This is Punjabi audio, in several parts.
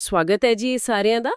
ਸਵਾਗਤ ਹੈ ਜੀ ਸਾਰਿਆਂ ਦਾ।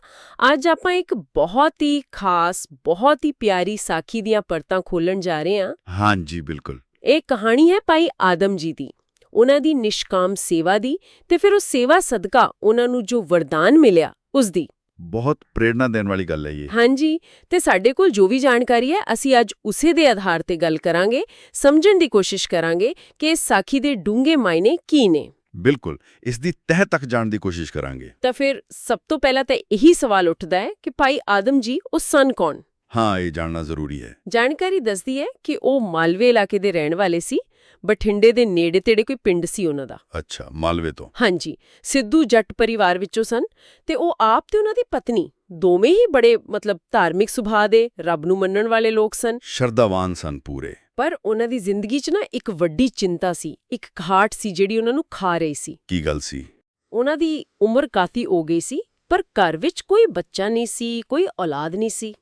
ਅੱਜ ਆਪਾਂ ਇੱਕ ਬਹੁਤ ਹੀ ਖਾਸ ਬਹੁਤ ਹੀ ਪਿਆਰੀ ਸਾਖੀ ਦੀਆਂ ਪਰਤਾਂ ਖੋਲਣ ਜਾ ਰਹੇ ਹਾਂ। ਹਾਂਜੀ ਬਿਲਕੁਲ। ਇਹ ਕਹਾਣੀ ਹੈ ਭਾਈ ਆਦਮ ਜੀ ਦੀ। ਉਹਨਾਂ ਦੀ ਨਿਸ਼ਕਾਮ ਸੇਵਾ ਦੀ ਤੇ ਫਿਰ ਉਸ ਸੇਵਾ ਸਦਕਾ ਉਹਨਾਂ ਨੂੰ ਜੋ ਵਰਦਾਨ ਮਿਲਿਆ ਉਸ ਦੀ। ਬਹੁਤ ਪ੍ਰੇਰਣਾ ਦੇਣ ਵਾਲੀ ਗੱਲ ਹੈ ਇਹ। ਹਾਂਜੀ ਤੇ ਸਾਡੇ ਕੋਲ ਜੋ ਵੀ ਜਾਣਕਾਰੀ ਹੈ ਅਸੀਂ ਅੱਜ ਉਸੇ ਦੇ ਆਧਾਰ ਤੇ ਗੱਲ ਕਰਾਂਗੇ ਸਮਝਣ ਦੀ ਕੋਸ਼ਿਸ਼ ਕਰਾਂਗੇ ਕਿ ਇਸ ਸਾਖੀ ਦੇ ਡੂੰਘੇ ਮਾਇਨੇ ਕੀ ਨੇ। ਬਿਲਕੁਲ ਇਸ ਦੀ ਤਹਿ ਤੱਕ ਜਾਣ ਦੀ ਕੋਸ਼ਿਸ਼ ਕਰਾਂਗੇ। ਤਾਂ ਫਿਰ ਸਭ ਤੋਂ ਪਹਿਲਾਂ ਤਾਂ ਇਹੀ ਸਵਾਲ ਉੱਠਦਾ ਹੈ ਕਿ ਭਾਈ ਆਦਮ ਜੀ ਉਹ ਸਨ ਕੌਣ? ਹਾਂ ਇਹ ਜਾਣਨਾ ਜ਼ਰੂਰੀ ਹੈ। ਜਾਣਕਾਰੀ ਦੱਸਦੀ ਹੈ ਕਿ ਉਹ ਮਾਲਵੇ ਇਲਾਕੇ ਦੇ ਰਹਿਣ ਵਾਲੇ ਸੀ ਬਠਿੰਡੇ ਦੇ ਨੇੜੇ-ਤੇੜੇ ਕੋਈ ਪਿੰਡ ਸੀ ਉਹਨਾਂ ਦਾ। ਅੱਛਾ ਮਾਲਵੇ ਤੋਂ। ਹਾਂਜੀ ਸਿੱਧੂ ਜੱਟ ਪਰਿਵਾਰ ਵਿੱਚੋਂ ਸਨ ਤੇ ਉਹ ਆਪ ਤੇ ਉਹਨਾਂ ਦੀ ਪਤਨੀ ਦੋਵੇਂ ਹੀ ਬੜੇ ਮਤਲਬ ਧਾਰਮਿਕ ਸੁਭਾਅ ਦੇ ਰੱਬ ਨੂੰ ਮੰਨਣ ਵਾਲੇ ਲੋਕ ਸਨ। ਸ਼ਰਧਾਵਾਨ ਸਨ ਪੂਰੇ। ਪਰ ਉਹਨਾਂ ਦੀ ਜ਼ਿੰਦਗੀ 'ਚ ਨਾ ਇੱਕ ਵੱਡੀ ਚਿੰਤਾ ਸੀ ਇੱਕ ਘਾਟ ਸੀ ਜਿਹੜੀ ਉਹਨਾਂ ਨੂੰ ਖਾ ਰਹੀ ਸੀ। ਕੀ ਗੱਲ ਸੀ? ਉਹਨਾਂ ਦੀ ਉਮਰ ਕਾਫੀ ਹੋ ਗਈ ਸੀ ਪਰ ਘਰ ਵਿੱਚ ਕੋਈ ਬੱਚਾ ਨਹੀਂ ਸੀ ਕੋਈ ਔਲਾਦ ਨਹੀਂ ਸੀ।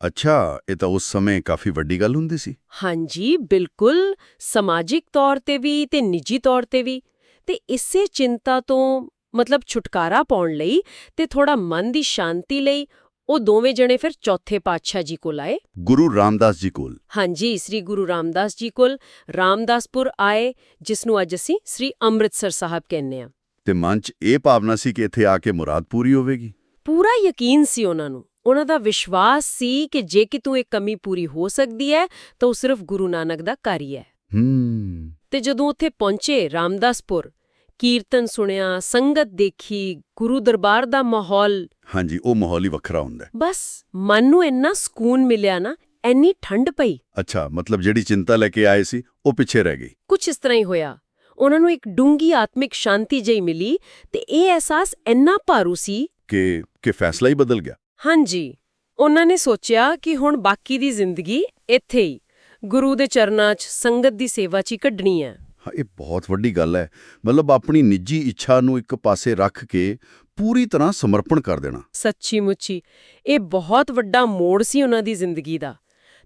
ਅੱਛਾ ਇਹ ਤਾਂ ਉਸ ਸਮੇਂ ਕਾਫੀ ਵੱਡੀ ਗੱਲ ਹੁੰਦੀ ਸੀ। ਹਾਂਜੀ ਬਿਲਕੁਲ ਸਮਾਜਿਕ ਤੌਰ ਤੇ ਵੀ ਤੇ ਨਿੱਜੀ ਤੌਰ ਤੇ ਵੀ। ਤੇ ਇਸੇ ਚਿੰਤਾ ਤੋਂ ਮਤਲਬ ਛੁਟਕਾਰਾ ਪਾਉਣ ਲਈ ਤੇ ਥੋੜਾ ਮਨ ਦੀ ਸ਼ਾਂਤੀ ਲਈ ਉਹ ਦੋਵੇਂ ਜਣੇ ਫਿਰ ਚੌਥੇ ਪਾਤਸ਼ਾਹ ਜੀ ਕੋਲ ਆਏ। ਗੁਰੂ ਰਾਮਦਾਸ ਜੀ ਕੋਲ। ਹਾਂਜੀ ਸ੍ਰੀ ਗੁਰੂ ਰਾਮਦਾਸ ਜੀ ਕੋਲ। ਰਾਮਦਾਸਪੁਰ ਆਏ ਜਿਸ ਨੂੰ ਅੱਜ ਅਸੀਂ ਸ੍ਰੀ ਅੰਮ੍ਰਿਤਸਰ ਸਾਹਿਬ ਕਹਿੰਦੇ ਆ ਤੇ ਮਨ 'ਚ ਇਹ ਭਾਵਨਾ ਸੀ ਕਿ ਇੱਥੇ ਆ ਕੇ ਮੁਰਾਦ ਪੂਰੀ ਹੋਵੇਗੀ। ਪੂਰਾ ਯਕੀਨ ਸੀ ਉਹਨਾਂ ਨੂੰ। ਉਹਨਾਂ ਦਾ ਵਿਸ਼ਵਾਸ ਸੀ ਕਿ ਜੇ ਕਿਤੋਂ ਇਹ ਕਮੀ ਪੂਰੀ ਹੋ ਸਕਦੀ ਹੈ ਤਾਂ ਉਹ ਸਿਰਫ ਗੁਰੂ ਨਾਨਕ ਦਾ ਕਾਰੀ ਹੈ। ਹੂੰ। ਤੇ ਜਦੋਂ ਉੱਥੇ ਪਹੁੰਚੇ ਰਾਮਦਾਸਪੁਰ ਕੀਰਤਨ ਸੁਣਿਆ ਸੰਗਤ ਦੇਖੀ ਗੁਰੂ ਦਰਬਾਰ ਦਾ ਮਾਹੌਲ ਹਾਂਜੀ ਉਹ ਮਾਹੌਲ ਹੀ ਵੱਖਰਾ ਹੁੰਦਾ ਹੈ। ਬਸ ਮਨ ਨੂੰ ਇੰਨਾ ਸਕੂਨ ਮਿਲਿਆ ਨਾ ਐਨੀ ਠੰਡ ਪਈ। ਅੱਛਾ ਮਤਲਬ ਜਿਹੜੀ ਚਿੰਤਾ ਲੈ ਕੇ ਆਏ ਸੀ ਉਹ ਪਿੱਛੇ ਰਹਿ ਗਈ। ਕੁਝ ਇਸ ਤਰ੍ਹਾਂ ਹੀ ਹੋਇਆ। ਉਹਨਾਂ ਨੂੰ ਇੱਕ ਡੂੰਗੀ ਆਤਮਿਕ ਸ਼ਾਂਤੀ ਜਿਹੀ ਮਿਲੀ ਤੇ ਇਹ ਅਹਿਸਾਸ ਇੰਨਾ ਭਾਰੂ ਸੀ ਕਿ ਕਿ ਫੈਸਲਾ ਹੀ ਬਦਲ ਗਿਆ। ਹਾਂਜੀ ਉਹਨਾਂ ਨੇ ਸੋਚਿਆ ਕਿ ਹੁਣ ਬਾਕੀ ਦੀ ਜ਼ਿੰਦਗੀ ਇੱਥੇ ਹੀ। ਗੁਰੂ ਦੇ ਚਰਨਾਂ 'ਚ ਸੰਗਤ ਦੀ ਸੇਵਾ 'ਚ ਹੀ ਕੱਢਣੀ ਹੈ। ਹਾਂ ਇਹ ਬਹੁਤ ਵੱਡੀ ਗੱਲ ਹੈ। ਮਤਲਬ ਆਪਣੀ ਨਿੱਜੀ ਇੱਛਾ ਨੂੰ ਇੱਕ ਪਾਸੇ ਰੱਖ ਕੇ ਪੂਰੀ ਤਰ੍ਹਾਂ ਸਮਰਪਣ ਕਰ ਦੇਣਾ। ਸੱਚੀ ਮੁੱਚੀ ਇਹ ਬਹੁਤ ਵੱਡਾ ਮੋੜ ਸੀ ਉਹਨਾਂ ਦੀ ਜ਼ਿੰਦਗੀ ਦਾ।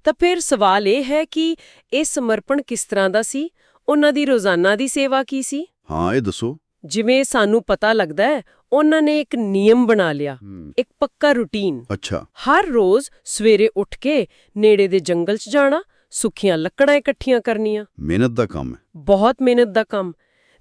ਤਾਂ ਫਿਰ ਸਵਾਲ ਇਹ ਹੈ ਕਿ ਇਹ ਸਮਰਪਣ ਕਿਸ ਤਰ੍ਹਾਂ ਦਾ ਸੀ? ਉਹਨਾਂ ਦੀ ਰੋਜ਼ਾਨਾ ਦੀ ਸੇਵਾ ਕੀ ਸੀ? ਹਾਂ ਇਹ ਦੱਸੋ। ਜਿਵੇਂ ਸਾਨੂੰ ਪਤਾ ਲੱਗਦਾ ਹੈ ਉਹਨਾਂ ਨੇ ਇੱਕ ਨਿਯਮ ਬਣਾ ਲਿਆ ਇੱਕ ਪੱਕਾ ਰੁਟੀਨ। ਅੱਛਾ। ਹਰ ਰੋਜ਼ ਸਵੇਰੇ ਉੱਠ ਕੇ ਨੇੜੇ ਦੇ ਜੰਗਲ 'ਚ ਜਾਣਾ ਸੁੱਖੀਆਂ ਲੱਕੜਾਂ ਇਕੱਠੀਆਂ ਕਰਨੀਆਂ। ਮਿਹਨਤ ਦਾ ਕੰਮ ਹੈ। ਬਹੁਤ ਮਿਹਨਤ ਦਾ ਕੰਮ।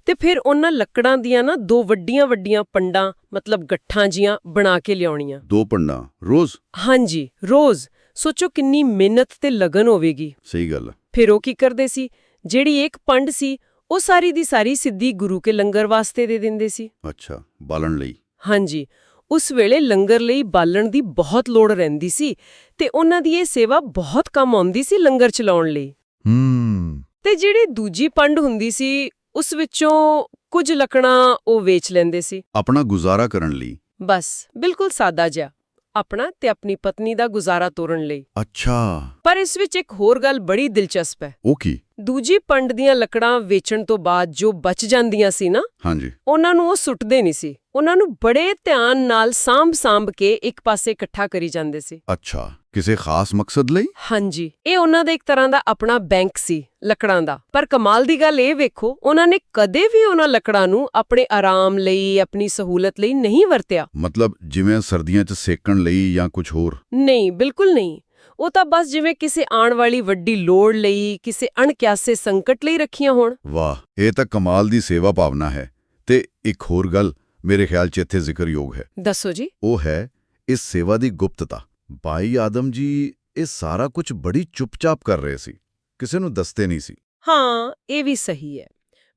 ਤੇ ਫਿਰ ਉਹਨਾਂ ਲੱਕੜਾਂ ਦੀਆਂ ਨਾ ਦੋ ਵੱਡੀਆਂ ਵੱਡੀਆਂ ਪੰਡਾਂ ਮਤਲਬ ਗੱਠਾਂ ਜੀਆਂ ਬਣਾ ਕੇ ਲਿਆਉਣੀਆਂ। ਦੋ ਪੰਡਾ ਰੋਜ਼? ਹਾਂਜੀ ਰੋਜ਼। ਸੋਚੋ ਕਿੰਨੀ ਮਿਹਨਤ ਤੇ ਲਗਨ ਹੋਵੇਗੀ। ਸਹੀ ਗੱਲ ਫਿਰ ਉਹ ਕੀ ਕਰਦੇ ਸੀ? ਜਿਹੜੀ ਇੱਕ ਪੰਡ ਸੀ ਉਹ ਸਾਰੀ ਦੀ ਸਾਰੀ ਸਿੱਧੀ ਗੁਰੂ ਕੇ ਲੰਗਰ ਵਾਸਤੇ ਦੇ ਦਿੰਦੇ ਸੀ। ਅੱਛਾ ਬਾਲਣ ਲਈ। ਹਾਂਜੀ। ਉਸ ਵੇਲੇ ਲੰਗਰ ਲਈ ਬਾਲਣ ਦੀ ਬਹੁਤ ਲੋੜ ਰਹਿੰਦੀ ਸੀ ਤੇ ਉਹਨਾਂ ਦੀ ਇਹ ਸੇਵਾ ਬਹੁਤ ਕੰਮ ਆਉਂਦੀ ਸੀ ਲੰਗਰ ਚਲਾਉਣ ਲਈ। ਹੂੰ। ਤੇ ਜਿਹੜੀ ਦੂਜੀ ਪੰਡ ਹੁੰਦੀ ਸੀ ਉਸ ਵਿੱਚੋਂ ਕੁਝ ਲੱਕੜਾਂ ਉਹ ਵੇਚ ਲੈਂਦੇ ਸੀ। ਆਪਣਾ ਗੁਜ਼ਾਰਾ ਕਰਨ ਲਈ? ਬਸ ਬਿਲਕੁਲ ਸਾਦਾ ਜਿਹਾ। ਆਪਣਾ ਤੇ ਆਪਣੀ ਪਤਨੀ ਦਾ ਗੁਜ਼ਾਰਾ ਤੋਰਨ ਲਈ। ਅੱਛਾ। ਪਰ ਇਸ ਵਿੱਚ ਇੱਕ ਹੋਰ ਗੱਲ ਬੜੀ ਦਿਲਚਸਪ ਹੈ। ਉਹ ਕੀ? ਦੂਜੀ ਪੰਡ ਦੀਆਂ ਲੱਕੜਾਂ ਵੇਚਣ ਤੋਂ ਬਾਅਦ ਜੋ ਬਚ ਜਾਂਦੀਆਂ ਸੀ ਨਾ ਹਾਂਜੀ। ਉਹਨਾਂ ਨੂੰ ਉਹ ਸੁੱਟਦੇ ਨਹੀਂ ਸੀ। ਉਹਨਾਂ ਨੂੰ ਬੜੇ ਧਿਆਨ ਨਾਲ ਸਾਂਭ-ਸਾਂਭ ਕੇ ਇੱਕ ਪਾਸੇ ਇਕੱਠਾ ਕਰੀ ਜਾਂਦੇ ਸੀ। ਅੱਛਾ ਕਿਸੇ ਖਾਸ ਮਕਸਦ ਲਈ? ਹਾਂਜੀ ਇਹ ਉਹਨਾਂ ਦਾ ਇੱਕ ਤਰ੍ਹਾਂ ਦਾ ਆਪਣਾ ਬੈਂਕ ਸੀ ਲੱਕੜਾਂ ਦਾ। ਪਰ ਕਮਾਲ ਦੀ ਗੱਲ ਇਹ ਵੇਖੋ ਉਹਨਾਂ ਨੇ ਕਦੇ ਵੀ ਉਹਨਾਂ ਲੱਕੜਾਂ ਨੂੰ ਆਪਣੇ ਆਰਾਮ ਲਈ ਆਪਣੀ ਸਹੂਲਤ ਲਈ ਨਹੀਂ ਵਰਤਿਆ। ਮਤਲਬ ਜਿਵੇਂ ਸਰਦੀਆਂ 'ਚ ਸੇਕਣ ਲਈ ਜਾਂ ਕੁਝ ਹੋਰ? ਨਹੀਂ ਬਿਲਕੁਲ ਨਹੀਂ। ਉਹ ਤਾਂ ਬਸ ਜਿਵੇਂ ਕਿਸੇ ਆਉਣ ਵਾਲੀ ਵੱਡੀ ਲੋੜ ਲਈ ਕਿਸੇ ਅਣਕਿਆਸੇ ਸੰਕਟ ਲਈ ਰੱਖੀਆਂ ਹੋਣ। ਵਾਹ ਇਹ ਤਾਂ ਕਮਾਲ ਦੀ ਸੇਵਾ ਭਾਵਨਾ ਹੈ। ਤੇ ਇੱਕ ਹੋਰ ਗੱਲ ਮੇਰੇ ਖਿਆਲ 'ਚ ਇੱਥੇ ਜ਼ਿਕਰਯੋਗ ਹੈ। ਦੱਸੋ ਜੀ। ਉਹ ਹੈ ਇਸ ਸੇਵਾ ਦੀ ਗੁਪਤਤਾ। ਬਾਈ ਆਦਮ ਜੀ ਇਹ ਸਾਰਾ ਕੁਝ ਬੜੀ ਚੁੱਪਚਾਪ ਕਰ ਰਹੇ ਸੀ। ਕਿਸੇ ਨੂੰ ਦੱਸਦੇ ਨਹੀਂ ਸੀ। ਹਾਂ ਇਹ ਵੀ ਸਹੀ ਹੈ।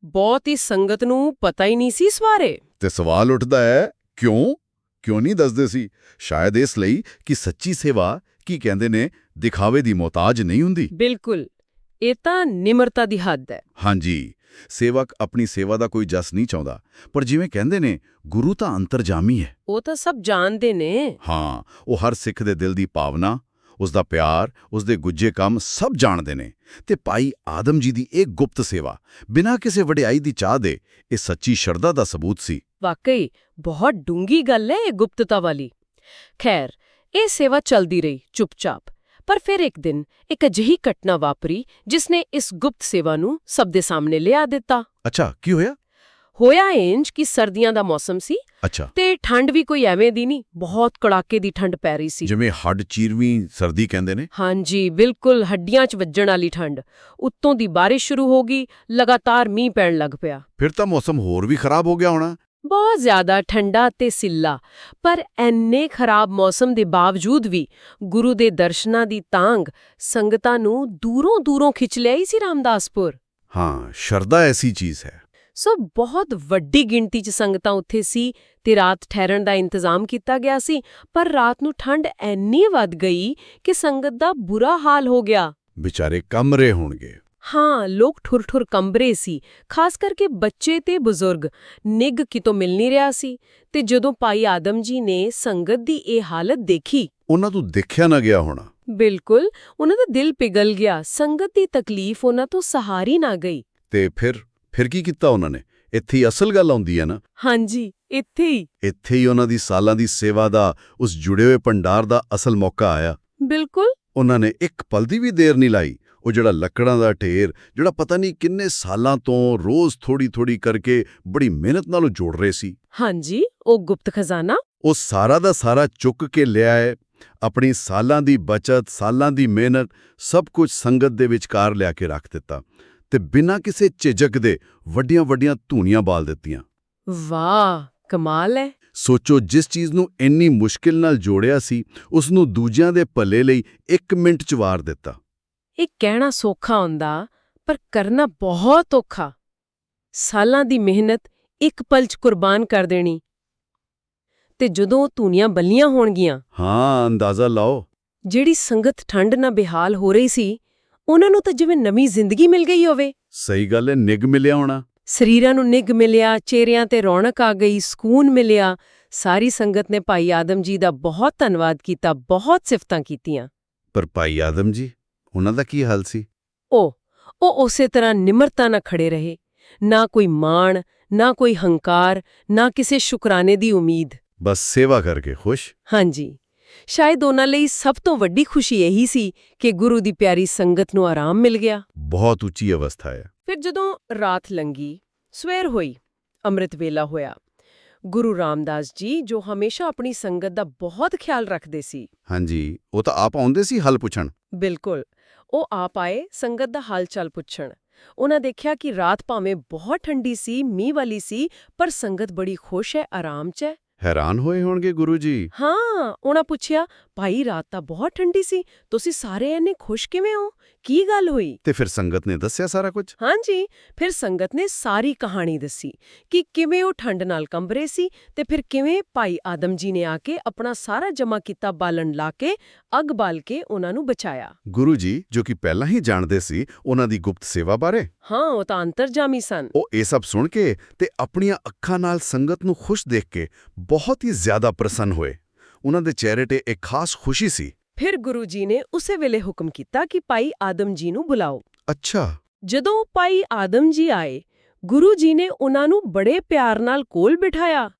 ਬਹੁਤ ਹੀ ਸੰਗਤ ਨੂੰ ਪਤਾ ਹੀ ਨਹੀਂ ਸੀ ਇਸ ਬਾਰੇ। ਤੇ ਸਵਾਲ ਉੱਠਦਾ ਹੈ ਕਿਉਂ? ਕਿਉਂ ਨਹੀਂ ਦੱਸਦੇ ਸੀ? ਸ਼ਾਇਦ ਇਸ ਲਈ ਕਿ ਸੱਚੀ ਸੇਵਾ ਕੀ ਕਹਿੰਦੇ ਨੇ ਦਿਖਾਵੇ ਦੀ ਮੁਹਤਾਜ ਨਹੀਂ ਹੁੰਦੀ? ਬਿਲਕੁਲ। ਇਹ ਤਾਂ ਨਿਮਰਤਾ ਦੀ ਹੱਦ ਹੈ। ਹਾਂਜੀ। ਸੇਵਕ ਆਪਣੀ ਸੇਵਾ ਦਾ ਕੋਈ ਜਸ ਨਹੀਂ ਚਾਹੁੰਦਾ ਪਰ ਜਿਵੇਂ ਕਹਿੰਦੇ ਨੇ ਗੁਰੂ ਤਾਂ ਅੰਤਰਜਾਮੀ ਹੈ। ਉਹ ਤਾਂ ਸਭ ਜਾਣਦੇ ਨੇ। ਹਾਂ ਉਹ ਹਰ ਸਿੱਖ ਦੇ ਦਿਲ ਦੀ ਭਾਵਨਾ ਉਸ ਦਾ ਪਿਆਰ ਉਸ ਦੇ ਗੁੱਜੇ ਕੰਮ ਸਭ ਜਾਣਦੇ ਨੇ। ਤੇ ਭਾਈ ਆਦਮ ਜੀ ਦੀ ਇਹ ਗੁਪਤ ਸੇਵਾ ਬਿਨਾਂ ਕਿਸੇ ਵਡਿਆਈ ਦੀ ਚਾਹ ਦੇ ਇਹ ਸੱਚੀ ਸ਼ਰਧਾ ਦਾ ਸਬੂਤ ਸੀ। ਵਾਕਈ ਬਹੁਤ ਡੂੰਗੀ ਗੱਲ ਹੈ ਇਹ ਗੁਪਤਤਾ ਵਾਲੀ। ਖੈਰ ਇਹ ਸੇਵਾ ਚਲਦੀ ਰਹੀ ਚੁੱਪਚਾਪ। ਪਰ ਫਿਰ ਇੱਕ ਦਿਨ ਇੱਕ ਅਜਿਹੀ ਘਟਨਾ ਵਾਪਰੀ ਜਿਸ ਨੇ ਇਸ ਗੁਪਤ ਸੇਵਾ ਨੂੰ ਸਭ ਦੇ ਸਾਹਮਣੇ ਲਿਆ ਦਿੱਤਾ। ਅੱਛਾ ਕੀ ਹੋਇਆ? ਹੋਇਆ ਇੰਜ ਕਿ ਸਰਦੀਆਂ ਦਾ ਮੌਸਮ ਸੀ ਅੱਛਾ। ਤੇ ਠੰਡ ਵੀ ਕੋਈ ਐਵੇਂ ਦੀ ਨਹੀਂ ਬਹੁਤ ਕੜਾਕੇ ਦੀ ਠੰਡ ਪੈ ਰਹੀ ਸੀ। ਜਿਵੇਂ ਹੱਡ ਚੀਰਵੀਂ ਸਰਦੀ ਕਹਿੰਦੇ ਨੇ। ਹਾਂਜੀ ਬਿਲਕੁਲ ਹੱਡੀਆਂ 'ਚ ਵੱਜਣ ਵਾਲੀ ਠੰਡ। ਉੱਤੋਂ ਦੀ ਬਾਰਿਸ਼ ਸ਼ੁਰੂ ਹੋ ਗਈ ਲਗਾਤਾਰ ਮੀਂਹ ਪੈਣ ਲੱਗ ਪਿਆ। ਫਿਰ ਤਾਂ ਮੌਸਮ ਹੋਰ ਵੀ ਖਰਾਬ ਹੋ ਗਿਆ ਹੋਣਾ। ਬਹੁਤ ਜ਼ਿਆਦਾ ਠੰਡਾ ਤੇ ਸਿੱਲਾ ਪਰ ਐਨੇ ਖਰਾਬ ਮੌਸਮ ਦੇ ਬਾਵਜੂਦ ਵੀ ਗੁਰੂ ਦੇ ਦਰਸ਼ਨਾਂ ਦੀ ਤਾਂਗ ਸੰਗਤਾਂ ਨੂੰ ਦੂਰੋਂ ਦੂਰੋਂ ਖਿੱਚ ਲਿਆਈ ਸੀ ਰਾਮਦਾਸਪੁਰ। ਹਾਂ ਸ਼ਰਧਾ ਐਸੀ ਚੀਜ਼ ਹੈ। ਸੋ ਬਹੁਤ ਵੱਡੀ ਗਿਣਤੀ 'ਚ ਸੰਗਤਾਂ ਉੱਥੇ ਸੀ ਤੇ ਰਾਤ ਠਹਿਰਨ ਦਾ ਇੰਤਜ਼ਾਮ ਕੀਤਾ ਗਿਆ ਸੀ ਪਰ ਰਾਤ ਨੂੰ ਠੰਡ ਐਨੀ ਵੱਧ ਗਈ ਕਿ ਸੰਗਤ ਦਾ ਬੁਰਾ ਹਾਲ ਹੋ ਗਿਆ। ਵਿਚਾਰੇ ਕਮਰੇ ਹੋਣਗੇ। ਹਾਂ ਲੋਕ ਠੁਰ-ਠੁਰ ਕੰਬਰੇ ਸੀ ਖਾਸ ਕਰਕੇ ਬੱਚੇ ਤੇ ਬਜ਼ੁਰਗ। ਨਿੱਘ ਕਿਤੋਂ ਮਿਲ ਨਹੀਂ ਰਿਹਾ ਸੀ ਤੇ ਜਦੋਂ ਭਾਈ ਆਦਮ ਜੀ ਨੇ ਸੰਗਤ ਦੀ ਇਹ ਹਾਲਤ ਦੇਖੀ। ਉਹਨਾਂ ਤੋਂ ਦੇਖਿਆ ਨਾ ਗਿਆ ਹੋਣਾ। ਬਿਲਕੁਲ ਉਹਨਾਂ ਦਾ ਦਿਲ ਪਿਗਲ ਗਿਆ ਸੰਗਤ ਦੀ ਤਕਲੀਫ ਉਹਨਾਂ ਤੋਂ ਸਹਾਰੀ ਨਾ ਗਈ। ਤੇ ਫਿਰ ਫਿਰ ਕੀ ਕੀਤਾ ਉਹਨਾਂ ਨੇ? ਇੱਥੇ ਹੀ ਅਸਲ ਗੱਲ ਆਉਂਦੀ ਹੈ ਨਾ? ਹਾਂਜੀ ਇੱਥੇ ਹੀ। ਇੱਥੇ ਹੀ ਉਹਨਾਂ ਦੀ ਸਾਲਾਂ ਦੀ ਸੇਵਾ ਦਾ ਉਸ ਜੁੜੇ ਹੋਏ ਭੰਡਾਰ ਦਾ ਅਸਲ ਮੌਕਾ ਆਇਆ। ਬਿਲਕੁਲ। ਉਹਨਾਂ ਨੇ ਇੱਕ ਪਲ ਦੀ ਵੀ ਦੇਰ ਨਹੀਂ ਲਾਈ। ਉਹ ਜਿਹੜਾ ਲੱਕੜਾਂ ਦਾ ਢੇਰ ਜਿਹੜਾ ਪਤਾ ਨਹੀਂ ਕਿੰਨੇ ਸਾਲਾਂ ਤੋਂ ਰੋਜ਼ ਥੋੜੀ-ਥੋੜੀ ਕਰਕੇ ਬੜੀ ਮਿਹਨਤ ਨਾਲ ਉਹ ਜੋੜ ਰਹੇ ਸੀ। ਹਾਂਜੀ ਉਹ ਗੁਪਤ ਖਜ਼ਾਨਾ? ਉਹ ਸਾਰਾ ਦਾ ਸਾਰਾ ਚੁੱਕ ਕੇ ਲਿਆਏ ਆਪਣੀ ਸਾਲਾਂ ਦੀ ਬਚਤ ਸਾਲਾਂ ਦੀ ਮਿਹਨਤ ਸਭ ਕੁਝ ਸੰਗਤ ਦੇ ਵਿਚਕਾਰ ਲਿਆ ਕੇ ਰੱਖ ਦਿੱਤਾ ਤੇ ਬਿਨਾਂ ਕਿਸੇ ਝਿਜਕ ਦੇ ਵੱਡੀਆਂ-ਵੱਡੀਆਂ ਧੂਣੀਆਂ ਬਾਲ ਦਿੱਤੀਆਂ। ਵਾਹ ਕਮਾਲ ਹੈ। ਸੋਚੋ ਜਿਸ ਚੀਜ਼ ਨੂੰ ਇੰਨੀ ਮੁਸ਼ਕਿਲ ਨਾਲ ਜੋੜਿਆ ਸੀ ਉਸ ਨੂੰ ਦੂਜਿਆਂ ਦੇ ਭਲੇ ਲਈ 1 ਮਿੰਟ ਚ ਵਾਰ ਦਿੱਤਾ। ਇਹ ਕਹਿਣਾ ਸੌਖਾ ਹੁੰਦਾ ਪਰ ਕਰਨਾ ਬਹੁਤ ਔਖਾ। ਸਾਲਾਂ ਦੀ ਮਿਹਨਤ ਇੱਕ ਪਲ 'ਚ ਕੁਰਬਾਨ ਕਰ ਦੇਣੀ। ਤੇ ਜਦੋਂ ਧੂਨੀਆਂ ਬੱਲੀਆਂ ਹੋਣਗੀਆਂ। ਹਾਂ ਅੰਦਾਜ਼ਾ ਲਾਓ। ਜਿਹੜੀ ਸੰਗਤ ਠੰਡ ਨਾਲ ਬਿਹਾਲ ਹੋ ਰਹੀ ਸੀ ਉਹਨਾਂ ਨੂੰ ਤਾਂ ਜਿਵੇਂ ਨਵੀਂ ਜ਼ਿੰਦਗੀ ਮਿਲ ਗਈ ਹੋਵੇ। ਸਹੀ ਗੱਲ ਹੈ ਨਿਗ ਮਿਲਿਆ ਹੋਣਾ। ਸਰੀਰਾਂ ਨੂੰ ਨਿੱਘ ਮਿਲਿਆ ਚਿਹਰਿਆਂ ਤੇ ਰੌਣਕ ਆ ਗਈ ਸਕੂਨ ਮਿਲਿਆ। ਸਾਰੀ ਸੰਗਤ ਨੇ ਭਾਈ ਆਦਮ ਜੀ ਦਾ ਬਹੁਤ ਧੰਨਵਾਦ ਕੀਤਾ ਬਹੁਤ ਸਿਫਤਾਂ ਕੀਤੀਆਂ। ਪਰ ਭਾਈ ਆਦਮ ਜੀ ਉਹਨਾਂ ਦਾ ਕੀ ਹਾਲ ਸੀ? ਉਹ ਉਹ ਉਸੇ ਤਰ੍ਹਾਂ ਨਿਮਰਤਾ ਨਾਲ ਖੜੇ ਰਹੇ। ਨਾ ਕੋਈ ਮਾਣ ਨਾ ਕੋਈ ਹੰਕਾਰ ਨਾ ਕਿਸੇ ਸ਼ੁਕਰਾਨੇ ਦੀ ਉਮੀਦ। ਬਸ ਸੇਵਾ ਕਰਕੇ ਖੁਸ਼? ਹਾਂਜੀ। ਸ਼ਾਇਦ ਉਹਨਾਂ ਲਈ ਸਭ ਤੋਂ ਵੱਡੀ ਖੁਸ਼ੀ ਇਹੀ ਸੀ ਕਿ ਗੁਰੂ ਦੀ ਪਿਆਰੀ ਸੰਗਤ ਨੂੰ ਆਰਾਮ ਮਿਲ ਗਿਆ। ਬਹੁਤ ਉੱਚੀ ਅਵਸਥਾ ਹੈ ਫਿਰ ਜਦੋਂ ਰਾਤ ਲੰਗੀ ਸਵੇਰ ਹੋਈ ਅੰਮ੍ਰਿਤ ਵੇਲਾ ਹੋਇਆ ਗੁਰੂ ਰਾਮਦਾਸ ਜੀ ਜੋ ਹਮੇਸ਼ਾ ਆਪਣੀ ਸੰਗਤ ਦਾ ਬਹੁਤ ਖਿਆਲ ਰੱਖਦੇ ਸੀ। ਹਾਂਜੀ ਉਹ ਤਾਂ ਆਪ ਆਉਂਦੇ ਸੀ ਹੱਲ ਪੁੱਛਣ? ਬਿਲਕੁਲ। ਉਹ ਆਪ ਆਏ ਸੰਗਤ ਦਾ ਹਾਲ ਚਾਲ ਪੁੱਛਣ। ਉਹਨਾਂ ਦੇਖਿਆ ਕਿ ਰਾਤ ਭਾਵੇਂ ਬਹੁਤ ਠੰਡੀ ਸੀ ਮੀਂਹ ਵਾਲੀ ਸੀ ਪਰ ਸੰਗਤ ਬੜੀ ਖੁਸ਼ ਹੈ ਆਰਾਮ 'ਚ ਹੈ। ਹੈਰਾਨ ਹੋਏ ਹੋਣਗੇ ਗੁਰੂ ਜੀ। ਹਾਂ ਉਹਨਾਂ ਪੁੱਛਿਆ ਭਾਈ ਰਾਤ ਤਾਂ ਬਹੁਤ ਠੰਡੀ ਸੀ ਤੁਸੀਂ ਸਾਰੇ ਇੰਨੇ ਖੁਸ਼ ਕਿਵੇਂ ਹੋ? ਕੀ ਗੱਲ ਹੋਈ? ਤੇ ਫਿਰ ਸੰਗਤ ਨੇ ਦੱਸਿਆ ਸਾਰਾ ਕੁਝ? ਹਾਂਜੀ ਫਿਰ ਸੰਗਤ ਨੇ ਸਾਰੀ ਕਹਾਣੀ ਦੱਸੀ ਕਿ ਕਿਵੇਂ ਉਹ ਠੰਡ ਨਾਲ ਕੰਬਰੇ ਸੀ ਤੇ ਫਿਰ ਕਿਵੇਂ ਭਾਈ ਆਦਮ ਜੀ ਨੇ ਆ ਕੇ ਆਪਣਾ ਸਾਰਾ ਜਮਾ ਕੀਤਾ ਬਾਲਣ ਲਾ ਕੇ ਅੱਗ ਬਾਲ ਕੇ ਉਹਨਾਂ ਨੂੰ ਬਚਾਇਆ। ਗੁਰੂ ਜੀ ਜੋ ਕਿ ਪਹਿਲਾਂ ਹੀ ਜਾਣਦੇ ਸੀ ਉਹਨਾਂ ਦੀ ਗੁਪਤ ਸੇਵਾ ਬਾਰੇ? ਹਾਂ ਉਹ ਤਾਂ ਅੰਤਰਜਾਮੀ ਸਨ। ਉਹ ਇਹ ਸਭ ਸੁਣ ਕੇ ਤੇ ਆਪਣੀਆਂ ਅੱਖਾਂ ਨਾਲ ਸੰਗਤ ਨੂੰ ਖੁਸ਼ ਦੇਖ ਕੇ ਬਹੁਤ ਹੀ ਜ਼ਿਆਦਾ ਪ੍ਰਸੰਨ ਹੋਏ। ਉਹਨਾਂ ਦੇ ਚਿਹਰੇ ਤੇ ਇੱਕ ਖਾਸ ਖੁਸ਼ੀ ਸੀ। ਫਿਰ ਗੁਰੂ ਜੀ ਨੇ ਉਸੇ ਵੇਲੇ ਹੁਕਮ ਕੀਤਾ ਕਿ ਭਾਈ ਆਦਮ ਜੀ ਨੂੰ ਬੁਲਾਓ। ਅੱਛਾ। ਜਦੋਂ ਭਾਈ ਆਦਮ ਜੀ ਆਏ ਗੁਰੂ ਜੀ ਨੇ ਉਹਨਾਂ ਨੂੰ ਬੜੇ ਪਿਆਰ ਨਾਲ ਕੋਲ ਬਿਠਾਇਆ।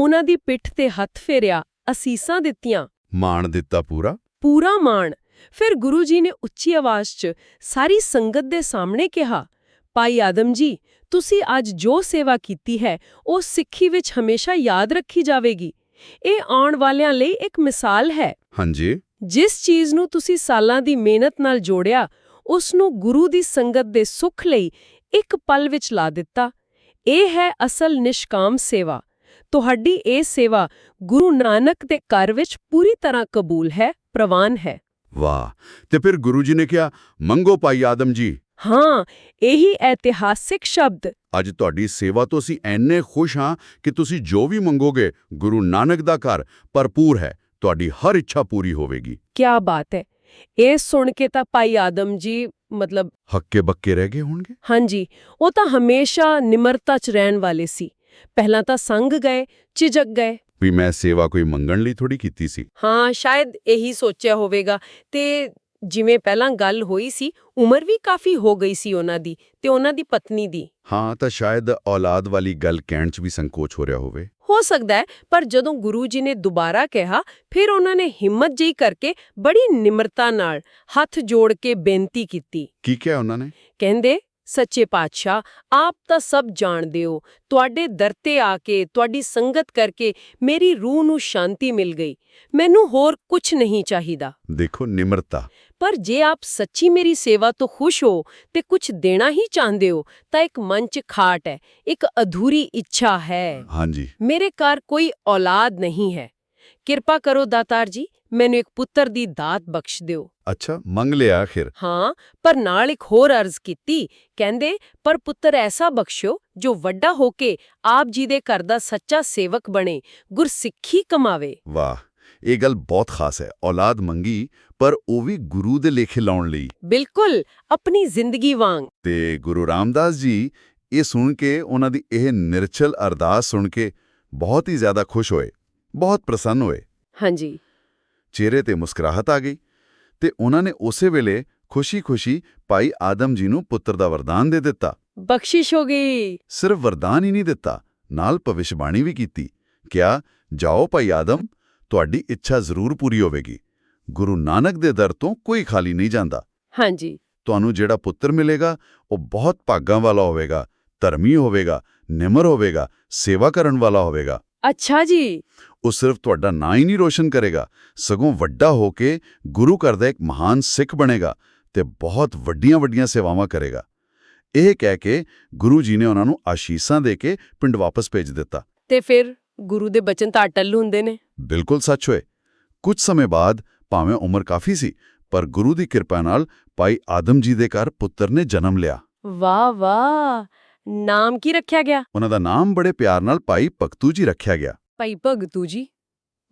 ਉਹਨਾਂ ਦੀ ਪਿੱਠ ਤੇ ਹੱਥ ਫੇਰਿਆ ਅਸੀਸਾਂ ਦਿੱਤੀਆਂ। ਮਾਣ ਦਿੱਤਾ ਪੂਰਾ? ਪੂਰਾ ਮਾਣ। ਫਿਰ ਗੁਰੂ ਜੀ ਨੇ ਉੱਚੀ ਆਵਾਜ਼ 'ਚ ਸਾਰੀ ਸੰਗਤ ਦੇ ਸਾਹਮਣੇ ਕਿਹਾ ਭਾਈ ਆਦਮ ਜੀ ਤੁਸੀਂ ਅੱਜ ਜੋ ਸੇਵਾ ਕੀਤੀ ਹੈ ਉਹ ਸਿੱਖੀ ਵਿੱਚ ਹਮੇਸ਼ਾ ਯਾਦ ਰੱਖੀ ਜਾਵੇਗੀ। ਇਹ ਆਉਣ ਵਾਲਿਆਂ ਲਈ ਇੱਕ ਮਿਸਾਲ ਹੈ। ਹਾਂਜੀ। ਜਿਸ ਚੀਜ਼ ਨੂੰ ਤੁਸੀਂ ਸਾਲਾਂ ਦੀ ਮਿਹਨਤ ਨਾਲ ਜੋੜਿਆ ਉਸ ਨੂੰ ਗੁਰੂ ਦੀ ਸੰਗਤ ਦੇ ਸੁੱਖ ਲਈ ਇੱਕ ਪਲ ਵਿੱਚ ਲਾ ਦਿੱਤਾ। ਇਹ ਹੈ ਅਸਲ ਨਿਸ਼ਕਾਮ ਸੇਵਾ। ਤੁਹਾਡੀ ਇਹ ਸੇਵਾ ਗੁਰੂ ਨਾਨਕ ਦੇ ਘਰ ਵਿੱਚ ਪੂਰੀ ਤਰ੍ਹਾਂ ਕਬੂਲ ਹੈ ਪ੍ਰਵਾਨ ਹੈ। ਵਾਹ ਤੇ ਫਿਰ ਗੁਰੂ ਜੀ ਨੇ ਕਿਹਾ ਮੰਗੋ ਭਾਈ ਆਦਮ ਜੀ। ਹਾਂ ਇਹੀ ਐਤਿਹਾਸਿਕ ਸ਼ਬਦ। ਅੱਜ ਤੁਹਾਡੀ ਸੇਵਾ ਤੋਂ ਅਸੀਂ ਐਨੇ ਖੁਸ਼ ਹਾਂ ਕਿ ਤੁਸੀਂ ਜੋ ਵੀ ਮੰਗੋਗੇ ਗੁਰੂ ਨਾਨਕ ਦਾ ਘਰ ਭਰਪੂਰ ਹੈ। ਤੁਹਾਡੀ ਹਰ ਇੱਛਾ ਪੂਰੀ ਹੋਵੇਗੀ। ਕਿਆ ਬਾਤ ਹੈ। ਇਹ ਸੁਣ ਕੇ ਤਾਂ ਭਾਈ ਆਦਮ ਜੀ ਮਤਲਬ ਹੱਕੇ ਬੱਕੇ ਰਹਿ ਗਏ ਹੋਣਗੇ? ਹਾਂਜੀ ਉਹ ਤਾਂ ਹਮੇਸ਼ਾ ਨਿਮਰਤਾ 'ਚ ਰਹਿਣ ਵਾਲੇ ਸੀ। ਪਹਿਲਾਂ ਤਾਂ ਸੰਗ ਗਏ ਝਿਜਕ ਗਏ। ਵੀ ਮੈਂ ਸੇਵਾ ਕੋਈ ਮੰਗਣ ਲਈ ਥੋੜੀ ਕੀਤੀ ਸੀ। ਹਾਂ ਸ਼ਾਇਦ ਇਹੀ ਸੋਚਿਆ ਹੋਵੇਗਾ। ਤੇ ਜਿਵੇਂ ਪਹਿਲਾਂ ਗੱਲ ਹੋਈ ਸੀ ਉਮਰ ਵੀ ਕਾਫੀ ਹੋ ਗਈ ਸੀ ਉਹਨਾਂ ਦੀ ਤੇ ਉਹਨਾਂ ਦੀ ਪਤਨੀ ਦੀ। ਹਾਂ ਤਾਂ ਸ਼ਾਇਦ ਔਲਾਦ ਵਾਲੀ ਗੱਲ ਕਹਿਣ 'ਚ ਵੀ ਸੰਕੋਚ ਹੋ ਰਿਹਾ ਹੋਵੇ। ਹੋ ਸਕਦਾ ਹੈ ਪਰ ਜਦੋਂ ਗੁਰੂ ਜੀ ਨੇ ਦੁਬਾਰਾ ਕਿਹਾ ਫਿਰ ਉਹਨਾਂ ਨੇ ਹਿੰਮਤ ਜਿਹੀ ਕਰਕੇ ਬੜੀ ਨਿਮਰਤਾ ਨਾਲ ਹੱਥ ਜੋੜ ਕੇ ਬੇਨਤੀ ਕੀਤੀ। ਕੀ ਕਿਹਾ ਉਹਨਾਂ ਨੇ? ਕਹਿੰਦੇ ਸੱਚੇ ਪਾਤਸ਼ਾਹ ਆਪ ਤਾਂ ਸਭ ਜਾਣਦੇ ਹੋ। ਤੁਹਾਡੇ ਦਰ ਤੇ ਆ ਕੇ ਤੁਹਾਡੀ ਸੰਗਤ ਕਰਕੇ ਮੇਰੀ ਰੂਹ ਨੂੰ ਸ਼ਾਂਤੀ ਮਿਲ ਗਈ। ਮੈਨੂੰ ਹੋਰ ਕੁਝ ਨਹੀਂ ਚਾਹੀਦਾ। ਦੇਖੋ ਨਿਮਰਤਾ। ਪਰ ਜੇ ਆਪ ਸੱਚੀ ਮੇਰੀ ਸੇਵਾ ਤੋਂ ਖੁਸ਼ ਹੋ ਤੇ ਕੁਝ ਦੇਣਾ ਹੀ ਚਾਹੁੰਦੇ ਹੋ ਤਾਂ ਇੱਕ ਮਨ 'ਚ ਖਾਟ ਹੈ। ਇੱਕ ਅਧੂਰੀ ਇੱਛਾ ਹੈ। ਹਾਂਜੀ। ਮੇਰੇ ਘਰ ਕੋਈ ਔਲਾਦ ਨਹੀਂ ਹੈ। ਕਿਰਪਾ ਕਰੋ ਦਾਤਾਰ ਜੀ ਮੈਨੂੰ ਇੱਕ ਪੁੱਤਰ ਦੀ ਦਾਤ ਬਖਸ਼ ਦਿਓ। ਅੱਛਾ ਮੰਗ ਲਿਆ ਆਖਿਰ। ਹਾਂ ਪਰ ਨਾਲ ਇੱਕ ਹੋਰ ਅਰਜ਼ ਕੀਤੀ ਕਹਿੰਦੇ ਪਰ ਪੁੱਤਰ ਐਸਾ ਬਖਸ਼ੋ ਜੋ ਵੱਡਾ ਹੋ ਕੇ ਆਪ ਜੀ ਦੇ ਘਰ ਦਾ ਸੱਚਾ ਸੇਵਕ ਬਣੇ ਗੁਰਸਿੱਖੀ ਕਮਾਵੇ। ਵਾਹ ਇਹ ਗੱਲ ਬਹੁਤ ਖਾਸ ਹੈ। ਔਲਾਦ ਮੰਗੀ ਪਰ ਉਹ ਵੀ ਗੁਰੂ ਦੇ ਲੇਖੇ ਲਾਉਣ ਲਈ। ਬਿਲਕੁਲ ਆਪਣੀ ਜ਼ਿੰਦਗੀ ਵਾਂਗ। ਤੇ ਗੁਰੂ ਰਾਮਦਾਸ ਜੀ ਇਹ ਸੁਣ ਕੇ ਉਹਨਾਂ ਦੀ ਇਹ ਨਿਰਚਲ ਅਰਦਾਸ ਸੁਣ ਕੇ ਬਹੁਤ ਹੀ ਜ਼ਿਆਦਾ ਖੁਸ਼ ਹੋਏ। ਬਹੁਤ ਪ੍ਰਸੰਨ ਹੋਏ। ਹਾਂਜੀ। ਚਿਹਰੇ ਤੇ ਮੁਸਕਰਾਹਟ ਆ ਗਈ ਤੇ ਉਹਨਾਂ ਨੇ ਉਸੇ ਵੇਲੇ ਖੁਸ਼ੀ-ਖੁਸ਼ੀ ਭਾਈ ਆਦਮ ਜੀ ਨੂੰ ਪੁੱਤਰ ਦਾ ਵਰਦਾਨ ਦੇ ਦਿੱਤਾ। ਬਖਸ਼ਿਸ਼ ਹੋ ਗਈ। ਸਿਰਫ ਵਰਦਾਨ ਹੀ ਨਹੀਂ ਦਿੱਤਾ ਨਾਲ ਭਵਿਸ਼ਬਾਣੀ ਵੀ ਕੀਤੀ ਕਿਹਾ ਜਾਓ ਭਾਈ ਆਦਮ ਤੁਹਾਡੀ ਇੱਛਾ ਜ਼ਰੂਰ ਪੂਰੀ ਹੋਵੇਗੀ। ਗੁਰੂ ਨਾਨਕ ਦੇ ਦਰ ਤੋਂ ਕੋਈ ਖਾਲੀ ਨਹੀਂ ਜਾਂਦਾ। ਹਾਂਜੀ। ਤੁਹਾਨੂੰ ਜਿਹੜਾ ਪੁੱਤਰ ਮਿਲੇਗਾ ਉਹ ਬਹੁਤ ਭਾਗਾਂ ਵਾਲਾ ਹੋਵੇਗਾ ਧਰਮੀ ਹੋਵੇਗਾ ਨਿਮਰ ਹੋਵੇਗਾ ਸੇਵਾ ਕਰਨ ਵਾਲਾ ਹੋਵੇਗਾ। ਅੱਛਾ ਜੀ। ਉਹ ਸਿਰਫ ਤੁਹਾਡਾ ਨਾਂ ਹੀ ਨਹੀਂ ਰੋਸ਼ਨ ਕਰੇਗਾ। ਸਗੋਂ ਵੱਡਾ ਹੋ ਕੇ ਗੁਰੂ ਘਰ ਦਾ ਇੱਕ ਮਹਾਨ ਸਿੱਖ ਬਣੇਗਾ ਤੇ ਬਹੁਤ ਵੱਡੀਆਂ-ਵੱਡੀਆਂ ਸੇਵਾਵਾਂ ਕਰੇਗਾ। ਇਹ ਕਹਿ ਕੇ ਗੁਰੂ ਜੀ ਨੇ ਉਹਨਾਂ ਨੂੰ ਆਸ਼ੀਸਾਂ ਦੇ ਕੇ ਪਿੰਡ ਵਾਪਸ ਭੇਜ ਦਿੱਤਾ। ਤੇ ਫਿਰ ਗੁਰੂ ਦੇ ਬਚਨ ਤਾਂ ਅਟਲ ਹੁੰਦੇ ਨੇ। ਬਿਲਕੁਲ ਸੱਚ ਹੋਏ। ਕੁਝ ਸਮੇਂ ਬਾਅਦ ਭਾਵੇਂ ਉਮਰ ਕਾਫੀ ਸੀ ਪਰ ਗੁਰੂ ਦੀ ਕਿਰਪਾ ਨਾਲ ਭਾਈ ਆਦਮ ਜੀ ਦੇ ਘਰ ਪੁੱਤਰ ਨੇ ਜਨਮ ਲਿਆ। ਵਾਹ ਵਾਹ। ਨਾਮ ਕੀ ਰੱਖਿਆ ਗਿਆ? ਉਹਨਾਂ ਦਾ ਨਾਮ ਬੜੇ ਪਿਆਰ ਨਾਲ ਭਾਈ ਭਗਤੂ ਜੀ ਰੱਖਿਆ ਗਿਆ। ਭਾਈ ਭਗਤੂ ਜੀ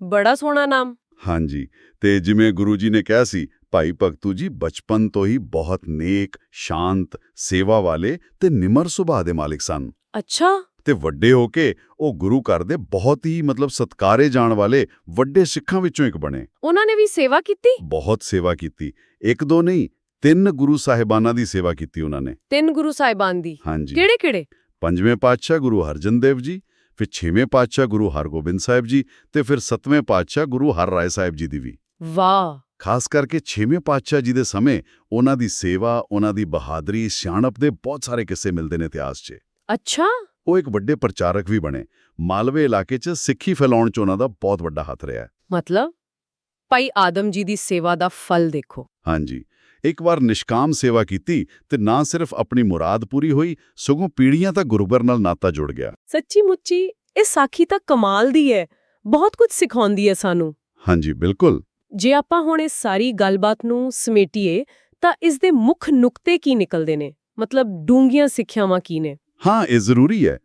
ਬੜਾ ਸੋਹਣਾ ਨਾਮ। ਹਾਂਜੀ ਤੇ ਜਿਵੇਂ ਗੁਰੂ ਜੀ ਨੇ ਕਿਹਾ ਸੀ ਭਾਈ ਭਗਤੂ ਜੀ ਬਚਪਨ ਤੋਂ ਹੀ ਬਹੁਤ ਨੇਕ ਸ਼ਾਂਤ ਸੇਵਾ ਵਾਲੇ ਤੇ ਨਿਮਰ ਸੁਭਾਅ ਦੇ ਮਾਲਿਕ ਸਨ। ਅੱਛਾ। ਤੇ ਵੱਡੇ ਹੋ ਕੇ ਉਹ ਗੁਰੂ ਘਰ ਦੇ ਬਹੁਤ ਹੀ ਮਤਲਬ ਸਤਕਾਰੇ ਜਾਣ ਵਾਲੇ ਵੱਡੇ ਸਿੱਖਾਂ ਵਿੱਚੋਂ ਇੱਕ ਬਣੇ। ਉਹਨਾਂ ਨੇ ਵੀ ਸੇਵਾ ਕੀਤੀ? ਬਹੁਤ ਸੇਵਾ ਕੀਤੀ। ਇੱਕ ਦੋ ਨਹੀਂ ਤਿੰਨ ਗੁਰੂ ਸਾਹਿਬਾਨਾਂ ਦੀ ਸੇਵਾ ਕੀਤੀ ਉਹਨਾਂ ਨੇ। ਤਿੰਨ ਗੁਰੂ ਸਾਹਿਬਾਨ ਦੀ। ਹਾਂਜੀ। ਕਿਹੜੇ ਕਿਹੜੇ? ਪੰਜਵੇਂ ਪਾਤਸ਼ਾਹ ਗੁਰੂ ਹਰਜਨ ਦੇਵ ਜੀ ਫਿਰ ਛੇਵੇਂ ਪਾਤਸ਼ਾਹ ਗੁਰੂ ਹਰਗੋਬਿੰਦ ਸਾਹਿਬ ਜੀ ਤੇ ਫਿਰ ਸੱਤਵੇਂ ਪਾਤਸ਼ਾਹ ਗੁਰੂ ਹਰ ਰਾਏ ਸਾਹਿਬ ਜੀ ਦੀ ਵੀ। ਵਾਹ। ਖਾਸ ਕਰਕੇ ਛੇਵੇਂ ਪਾਤਸ਼ਾਹ ਜੀ ਦੇ ਸਮੇਂ ਉਹਨਾਂ ਦੀ ਸੇਵਾ ਉਹਨਾਂ ਦੀ ਬਹਾਦਰੀ ਸਿਆਣਪ ਦੇ ਬਹੁਤ ਸਾਰੇ ਕਿੱਸੇ ਮਿਲਦੇ ਨੇ ਇਤਿਹਾਸ 'ਚ। ਅੱਛਾ। ਉਹ ਇੱਕ ਵੱਡੇ ਪ੍ਰਚਾਰਕ ਵੀ ਬਣੇ। ਮਾਲਵੇ ਇਲਾਕੇ 'ਚ ਸਿੱਖੀ ਫੈਲਾਉਣ 'ਚ ਉਹਨਾਂ ਦਾ ਬਹੁਤ ਵੱਡਾ ਹੱਥ ਰਿਹਾ। ਮਤਲਬ? ਭਾਈ ਆਦਮ ਜੀ ਦੀ ਸੇਵਾ ਦਾ ਫਲ ਦੇਖੋ। ਹਾਂਜੀ। ਇੱਕ ਵਾਰ ਨਿਸ਼ਕਾਮ ਸੇਵਾ ਕੀਤੀ ਤੇ ਨਾ ਸਿਰਫ ਆਪਣੀ ਮੁਰਾਦ ਪੂਰੀ ਹੋਈ ਸਗੋਂ ਪੀੜ੍ਹੀਆਂ ਤੱਕ ਗੁਰੂਗਰ ਨਾਲ ਨਾਤਾ ਜੁੜ ਗਿਆ। ਸੱਚੀ ਮੁੱਚੀ ਇਹ ਸਾਖੀ ਤਾਂ ਕਮਾਲ ਦੀ ਹੈ। ਬਹੁਤ ਕੁਝ ਸਿਖਾਉਂਦੀ ਹੈ ਸਾਨੂੰ। ਹਾਂਜੀ ਬਿਲਕੁਲ। ਜੇ ਆਪਾਂ ਹੁਣ ਇਸ ਸਾਰੀ ਗੱਲਬਾਤ ਨੂੰ ਸਮੇਟੀਏ ਤਾਂ ਇਸ ਦੇ ਮੁੱਖ ਨੁਕਤੇ ਕੀ ਨਿਕਲਦੇ ਨੇ? ਮਤਲਬ ਡੂੰਘੀਆਂ ਸਿੱਖਿਆਵਾਂ ਕੀ ਨੇ? ਹਾਂ ਇਹ ਜ਼ਰੂਰੀ ਹੈ।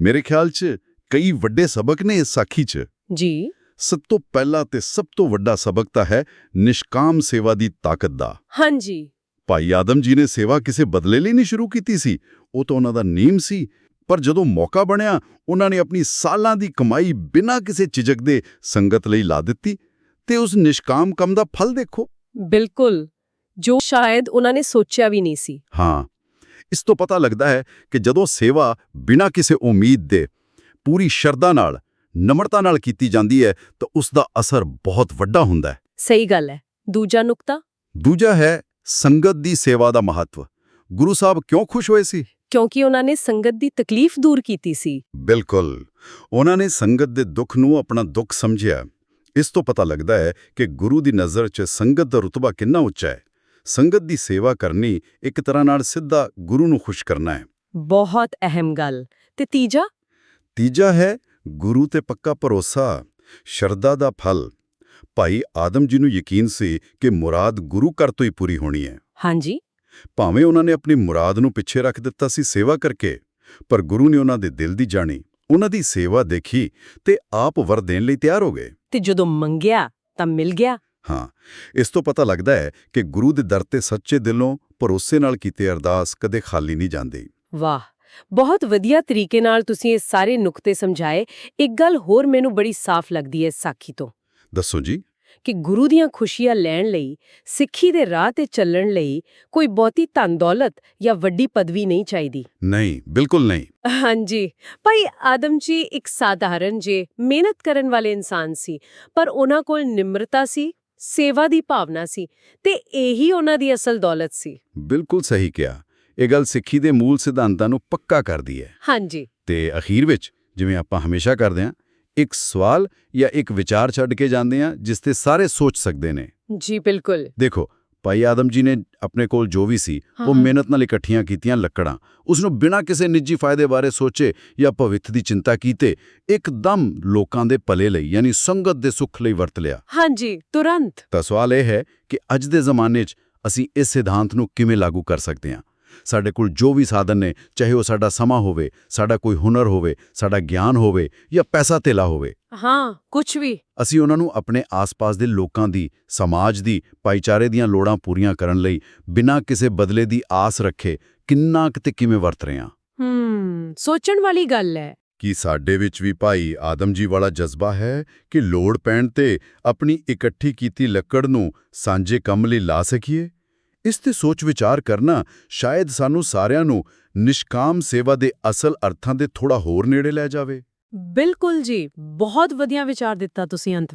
ਮੇਰੇ ਖਿਆਲ 'ਚ ਕਈ ਵੱਡੇ ਸਬਕ ਨੇ ਇਸ ਸਾਖੀ 'ਚ। ਜੀ। ਸਭ ਤੋਂ ਪਹਿਲਾ ਤੇ ਸਭ ਤੋਂ ਵੱਡਾ ਸਬਕ ਤਾਂ ਹੈ ਨਿਸ਼ਕਾਮ ਸੇਵਾ ਦੀ ਤਾਕਤ ਦਾ। ਹਾਂਜੀ। ਭਾਈ ਆਦਮ ਜੀ ਨੇ ਸੇਵਾ ਕਿਸੇ ਬਦਲੇ ਲਈ ਨਹੀਂ ਸ਼ੁਰੂ ਕੀਤੀ ਸੀ। ਉਹ ਤਾਂ ਉਹਨਾਂ ਦਾ ਨੀਮ ਸੀ। ਪਰ ਜਦੋਂ ਮੌਕਾ ਬਣਿਆ ਉਹਨਾਂ ਨੇ ਆਪਣੀ ਸਾਲਾਂ ਦੀ ਕਮਾਈ ਬਿਨਾਂ ਕਿਸੇ ਝਿਜਕ ਦੇ ਸੰਗਤ ਲਈ ਲਾ ਦਿੱਤੀ ਤੇ ਉਸ ਨਿਸ਼ਕਾਮ ਕੰਮ ਦਾ ਫਲ ਦੇਖੋ। ਬਿਲਕੁਲ। ਜੋ ਸ਼ਾਇਦ ਉਹਨਾਂ ਨੇ ਸੋਚਿਆ ਵੀ ਨਹੀਂ ਸੀ। ਹਾਂ। ਇਸ ਤੋਂ ਪਤਾ ਲੱਗਦਾ ਹੈ ਕਿ ਜਦੋਂ ਸੇਵਾ ਬਿਨਾਂ ਕਿਸੇ ਉਮੀਦ ਦੇ ਪੂਰੀ ਸ਼ਰਧਾ ਨਾਲ ਨਮਰਤਾ ਨਾਲ ਕੀਤੀ ਜਾਂਦੀ ਹੈ ਤਾਂ ਉਸ ਦਾ ਅਸਰ ਬਹੁਤ ਵੱਡਾ ਹੁੰਦਾ ਹੈ। ਸਹੀ ਗੱਲ ਹੈ। ਦੂਜਾ ਨੁਕਤਾ? ਦੂਜਾ ਹੈ ਸੰਗਤ ਦੀ ਸੇਵਾ ਦਾ ਮਹੱਤਵ। ਗੁਰੂ ਸਾਹਿਬ ਕਿਉਂ ਖੁਸ਼ ਹੋਏ ਸੀ? ਕਿਉਂਕਿ ਉਹਨਾਂ ਨੇ ਸੰਗਤ ਦੀ ਤਕਲੀਫ ਦੂਰ ਕੀਤੀ ਸੀ। ਬਿਲਕੁਲ। ਉਹਨਾਂ ਨੇ ਸੰਗਤ ਦੇ ਦੁੱਖ ਨੂੰ ਆਪਣਾ ਦੁੱਖ ਸਮਝਿਆ। ਇਸ ਤੋਂ ਪਤਾ ਲੱਗਦਾ ਹੈ ਕਿ ਗੁਰੂ ਦੀ ਨਜ਼ਰ 'ਚ ਸੰਗਤ ਦਾ ਰੁਤਬਾ ਕਿੰਨਾ ਉੱਚਾ ਹੈ। ਸੰਗਤ ਦੀ ਸੇਵਾ ਕਰਨੀ ਇੱਕ ਤਰ੍ਹਾਂ ਨਾਲ ਸਿੱਧਾ ਗੁਰੂ ਨੂੰ ਖੁਸ਼ ਕਰਨਾ ਹੈ। ਬਹੁਤ ਅਹਿਮ ਗੱਲ। ਤੇ ਤੀਜਾ? ਤੀਜਾ ਹੈ ਗੁਰੂ ਤੇ ਪੱਕਾ ਭਰੋਸਾ ਸ਼ਰਧਾ ਦਾ ਫਲ। ਭਾਈ ਆਦਮ ਜੀ ਨੂੰ ਯਕੀਨ ਸੀ ਕਿ ਮੁਰਾਦ ਗੁਰੂ ਘਰ ਤੋਂ ਹੀ ਪੂਰੀ ਹੋਣੀ ਹੈ। ਹਾਂਜੀ। ਭਾਵੇਂ ਉਹਨਾਂ ਨੇ ਆਪਣੀ ਮੁਰਾਦ ਨੂੰ ਪਿੱਛੇ ਰੱਖ ਦਿੱਤਾ ਸੀ ਸੇਵਾ ਕਰਕੇ ਪਰ ਗੁਰੂ ਨੇ ਉਹਨਾਂ ਦੇ ਦਿਲ ਦੀ ਜਾਣੀ ਉਹਨਾਂ ਦੀ ਸੇਵਾ ਦੇਖੀ ਤੇ ਆਪ ਵਰ ਦੇਣ ਲਈ ਤਿਆਰ ਹੋ ਗਏ। ਤੇ ਜਦੋਂ ਮੰਗਿਆ ਤਾਂ ਮਿਲ ਗਿਆ। ਹਾਂ ਇਸ ਤੋਂ ਪਤਾ ਲੱਗਦਾ ਹੈ ਕਿ ਗੁਰੂ ਦੇ ਦਰ ਤੇ ਸੱਚੇ ਦਿਲੋਂ ਭਰੋਸੇ ਨਾਲ ਕੀਤੇ ਅਰਦਾਸ ਕਦੇ ਖਾਲੀ ਨਹੀਂ ਜਾਂਦੀ। ਵਾਹ ਬਹੁਤ ਵਧੀਆ ਤਰੀਕੇ ਨਾਲ ਤੁਸੀਂ ਇਹ ਸਾਰੇ ਨੁਕਤੇ ਸਮਝਾਏ। ਇੱਕ ਗੱਲ ਹੋਰ ਮੈਨੂੰ ਬੜੀ ਸਾਫ਼ ਲੱਗਦੀ ਹੈ ਸਾਖੀ ਤੋਂ। ਦੱਸੋ ਜੀ। ਕਿ ਗੁਰੂ ਦੀਆਂ ਖੁਸ਼ੀਆਂ ਲੈਣ ਲਈ ਸਿੱਖੀ ਦੇ ਰਾਹ ਤੇ ਚੱਲਣ ਲਈ ਕੋਈ ਬਹੁਤੀ ਧਨ ਦੌਲਤ ਜਾਂ ਵੱਡੀ ਪਦਵੀ ਨਹੀਂ ਚਾਹੀਦੀ। ਨਹੀਂ ਬਿਲਕੁਲ ਨਹੀਂ। ਹਾਂਜੀ। ਭਾਈ ਆਦਮ ਜੀ ਇੱਕ ਸਾਧਾਰਨ ਜੇ ਮਿਹਨਤ ਕਰਨ ਵਾਲੇ ਇਨਸਾਨ ਸੀ ਪਰ ਉਹਨਾਂ ਕੋਲ ਨਿਮਰਤਾ ਸੀ ਸੇਵਾ ਦੀ ਭਾਵਨਾ ਸੀ ਤੇ ਇਹੀ ਉਹਨਾਂ ਦੀ ਅਸਲ ਦੌਲਤ ਸੀ। ਬਿਲਕੁਲ ਸਹੀ ਕਿਹਾ। ਇਹ ਗੱਲ ਸਿੱਖੀ ਦੇ ਮੂਲ ਸਿਧਾਂਤਾਂ ਨੂੰ ਪੱਕਾ ਕਰਦੀ ਹੈ। ਹਾਂਜੀ। ਤੇ ਅਖੀਰ ਵਿੱਚ ਜਿਵੇਂ ਆਪਾਂ ਹਮੇਸ਼ਾ ਕਰਦੇ ਹਾਂ ਇੱਕ ਸਵਾਲ ਜਾਂ ਇੱਕ ਵਿਚਾਰ ਛੱਡ ਕੇ ਜਾਂਦੇ ਹਾਂ ਜਿਸ ਤੇ ਸਾਰੇ ਸੋਚ ਸਕਦੇ ਨੇ। ਜੀ ਬਿਲਕੁਲ। ਦੇਖੋ ਭਾਈ ਆਦਮ ਜੀ ਨੇ ਆਪਣੇ ਕੋਲ ਜੋ ਵੀ ਸੀ ਉਹ। ਮਿਹਨਤ ਨਾਲ ਇਕੱਠੀਆਂ ਕੀਤੀਆਂ ਲੱਕੜਾਂ। ਉਸ ਨੂੰ ਬਿਨਾਂ ਕਿਸੇ ਨਿੱਜੀ ਫਾਇਦੇ ਬਾਰੇ ਸੋਚੇ ਜਾਂ ਭਵਿੱਖ ਦੀ ਚਿੰਤਾ ਕੀਤੇ ਇੱਕਦਮ ਲੋਕਾਂ ਦੇ ਭਲੇ ਲਈ ਯਾਨੀ ਸੰਗਤ ਦੇ ਸੁੱਖ ਲਈ ਵਰਤ ਲਿਆ। ਹਾਂਜੀ ਤੁਰੰਤ। ਤਾਂ ਸਵਾਲ ਇਹ ਹੈ ਕਿ ਅੱਜ ਦੇ ਜ਼ਮਾਨੇ 'ਚ ਅਸੀਂ ਇਸ ਸਿਧਾਂਤ ਨੂੰ ਕਿਵੇਂ ਲਾਗੂ ਕਰ ਸਕਦੇ ਹਾਂ? ਸਾਡੇ ਕੋਲ ਜੋ ਵੀ ਸਾਧਨ ਨੇ ਚਾਹੇ ਉਹ ਸਾਡਾ ਸਮਾਂ ਹੋਵੇ ਸਾਡਾ ਕੋਈ ਹੁਨਰ ਹੋਵੇ ਸਾਡਾ ਗਿਆਨ ਹੋਵੇ ਜਾਂ ਪੈਸਾ ਧੇਲਾ ਹੋਵੇ। ਹਾਂ ਕੁਝ ਵੀ। ਅਸੀਂ ਉਹਨਾਂ ਨੂੰ ਆਪਣੇ ਆਸ-ਪਾਸ ਦੇ ਲੋਕਾਂ ਦੀ ਸਮਾਜ ਦੀ ਭਾਈਚਾਰੇ ਦੀਆਂ ਲੋੜਾਂ ਪੂਰੀਆਂ ਕਰਨ ਲਈ ਬਿਨਾਂ ਕਿਸੇ ਬਦਲੇ ਦੀ ਆਸ ਰੱਖੇ ਕਿੰਨਾ ਕੁ ਤੇ ਕਿਵੇਂ ਵਰਤ ਰਹੇ ਹਾਂ। ਹੂੰ ਸੋਚਣ ਵਾਲੀ ਗੱਲ ਹੈ। ਕੀ ਸਾਡੇ ਵਿੱਚ ਵੀ ਭਾਈ ਆਦਮ ਜੀ ਵਾਲਾ ਜਜ਼ਬਾ ਹੈ ਕਿ ਲੋੜ ਪੈਣ ਤੇ ਆਪਣੀ ਇਕੱਠੀ ਕੀਤੀ ਲੱਕੜ ਨੂੰ ਸਾਂਝੇ ਕੰਮ ਲਈ ਲਾ ਸਕੀਏ? ਇਸ ਤੇ ਸੋਚ ਵਿਚਾਰ ਕਰਨਾ ਸ਼ਾਇਦ ਸਾਨੂੰ ਸਾਰਿਆਂ ਨੂੰ ਨਿਸ਼ਕਾਮ ਸੇਵਾ ਦੇ ਅਸਲ ਅਰਥਾਂ ਦੇ ਥੋੜਾ ਹੋਰ ਨੇੜੇ ਲੈ ਜਾਵੇ। ਬਿਲਕੁਲ ਜੀ, ਬਹੁਤ ਵਧੀਆ ਵਿਚਾਰ ਦਿੱਤਾ ਤੁਸੀਂ ਅੰਤ